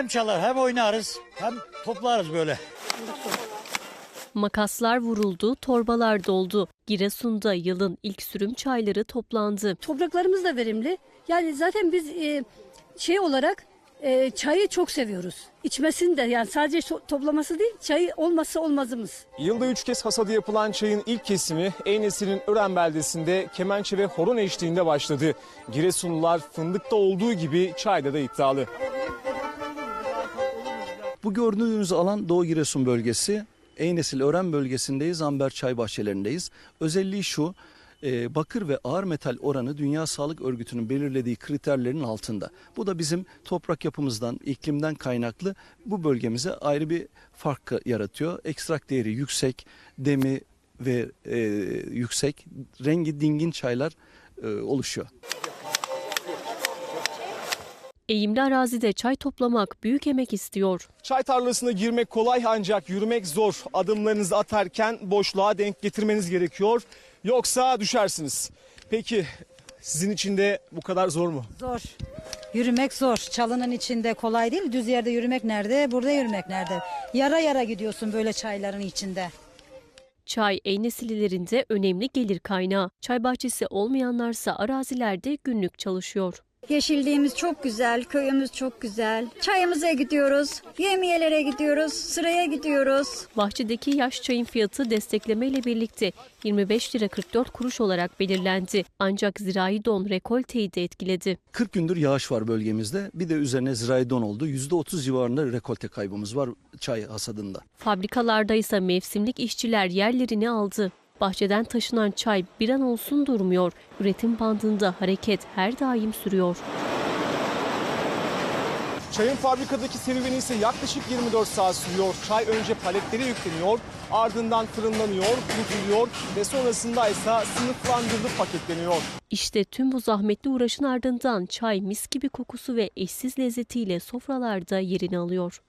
Hem çalar hem oynarız hem toplarız böyle. Makaslar vuruldu, torbalar doldu. Giresun'da yılın ilk sürüm çayları toplandı. Topraklarımız da verimli. Yani zaten biz e, şey olarak e, çayı çok seviyoruz. İçmesini de yani sadece to- toplaması değil çayı olmazsa olmazımız. Yılda üç kez hasadı yapılan çayın ilk kesimi Eynesil'in Ören beldesinde kemençe ve horon eşliğinde başladı. Giresunlular fındıkta olduğu gibi çayda da iddialı. Bu gördüğünüz alan Doğu Giresun bölgesi. Eynesil Ören bölgesindeyiz. Amber çay bahçelerindeyiz. Özelliği şu. e, bakır ve ağır metal oranı Dünya Sağlık Örgütü'nün belirlediği kriterlerin altında. Bu da bizim toprak yapımızdan, iklimden kaynaklı bu bölgemize ayrı bir fark yaratıyor. Ekstrak değeri yüksek, demi ve e, yüksek, rengi dingin çaylar e, oluşuyor. Eğimli arazide çay toplamak büyük emek istiyor. Çay tarlasına girmek kolay ancak yürümek zor. Adımlarınızı atarken boşluğa denk getirmeniz gerekiyor. Yoksa düşersiniz. Peki sizin için de bu kadar zor mu? Zor. Yürümek zor. Çalının içinde kolay değil. Düz yerde yürümek nerede? Burada yürümek nerede? Yara yara gidiyorsun böyle çayların içinde. Çay Eynesililerinde önemli gelir kaynağı. Çay bahçesi olmayanlarsa arazilerde günlük çalışıyor. Yeşilliğimiz çok güzel, köyümüz çok güzel. Çayımıza gidiyoruz, yemiyelere gidiyoruz, sıraya gidiyoruz. Bahçedeki yaş çayın fiyatı destekleme ile birlikte 25 lira 44 kuruş olarak belirlendi. Ancak zirai don rekolteyi de etkiledi. 40 gündür yağış var bölgemizde. Bir de üzerine zirai don oldu. %30 civarında rekolte kaybımız var çay hasadında. Fabrikalarda ise mevsimlik işçiler yerlerini aldı. Bahçeden taşınan çay bir an olsun durmuyor. Üretim bandında hareket her daim sürüyor. Çayın fabrikadaki serüveni ise yaklaşık 24 saat sürüyor. Çay önce paletlere yükleniyor, ardından fırınlanıyor, kurutuluyor ve sonrasında ise sınıflandırılıp paketleniyor. İşte tüm bu zahmetli uğraşın ardından çay mis gibi kokusu ve eşsiz lezzetiyle sofralarda yerini alıyor.